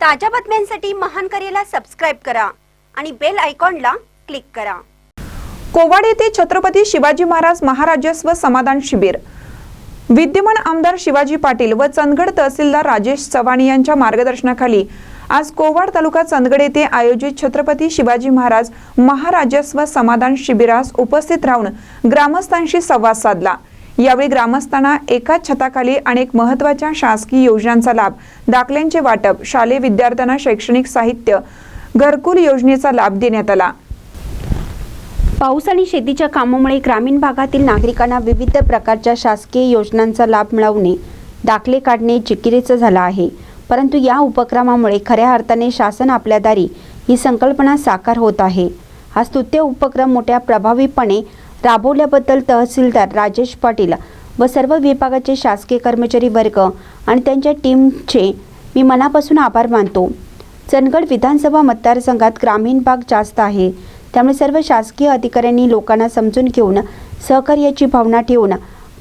ताज्या बातम्यांसाठी महान करेला सबस्क्राईब करा आणि बेल आयकॉनला क्लिक करा. कोवाड येथे छत्रपती शिवाजी महाराज महाराजस्व समाधान शिबिर. विद्यमान आमदार शिवाजी पाटील व चंदगड तहसीलदार राजेश चव्हाण यांच्या मार्गदर्शनाखाली आज कोवाड तालुका चंदगड येथे आयोजित छत्रपती शिवाजी महाराज महाराजस्व समाधान शिबिरास उपस्थित राहून ग्रामस्थांशी संवाद साधला. यावेळी ग्रामस्थांना एकाच छताखाली अनेक महत्त्वाच्या शासकीय योजनांचा लाभ दाखल्यांचे वाटप शालेय विद्यार्थ्यांना शैक्षणिक साहित्य घरकुल योजनेचा लाभ देण्यात आला. पाऊस आणि शेतीच्या कामामुळे ग्रामीण भागातील नागरिकांना विविध प्रकारच्या शासकीय योजनांचा लाभ मिळवणे दाखले काढणे जिकिरीचं झालं आहे. परंतु या उपक्रमामुळे खऱ्या अर्थाने शासन आपल्या दारी ही संकल्पना साकार होत आहे. हा स्तुत्य उपक्रम मोठ्या प्रभावीपणे राबवल्याबद्दल तहसीलदार राजेश पाटील व सर्व विभागाचे शासकीय कर्मचारी वर्ग आणि त्यांच्या टीमचे मी मनापासून आभार मानतो. चंदगड विधानसभा मतदारसंघात ग्रामीण भाग जास्त आहे. त्यामुळे सर्व शासकीय अधिकाऱ्यांनी लोकांना समजून घेऊन सहकार्याची भावना ठेवून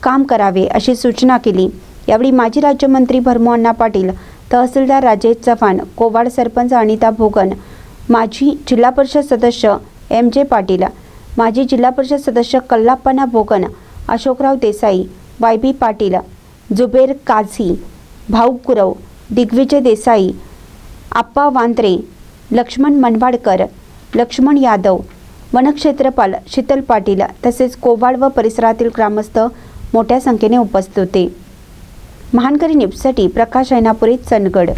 काम करावे अशी सूचना केली. यावेळी माजी राज्यमंत्री भरमू पाटील तहसीलदार राजेश चव्हाण कोवाड सरपंच अनिता भोगन माजी जिल्हा परिषद सदस्य एम जे पाटील माजी जिल्हा परिषद सदस्य कल्लाप्पाना बोगन अशोकराव देसाई वाय बी पाटील जुबेर काझी भाऊ कुरव दिग्विजय देसाई आप्पा वांद्रे लक्ष्मण मनवाडकर लक्ष्मण यादव वनक्षेत्रपाल शीतल पाटील तसेच कोवाड व परिसरातील ग्रामस्थ मोठ्या संख्येने उपस्थित होते. महानकरी न्यूजसाठी प्रकाश ऐनापुरी चंदगड.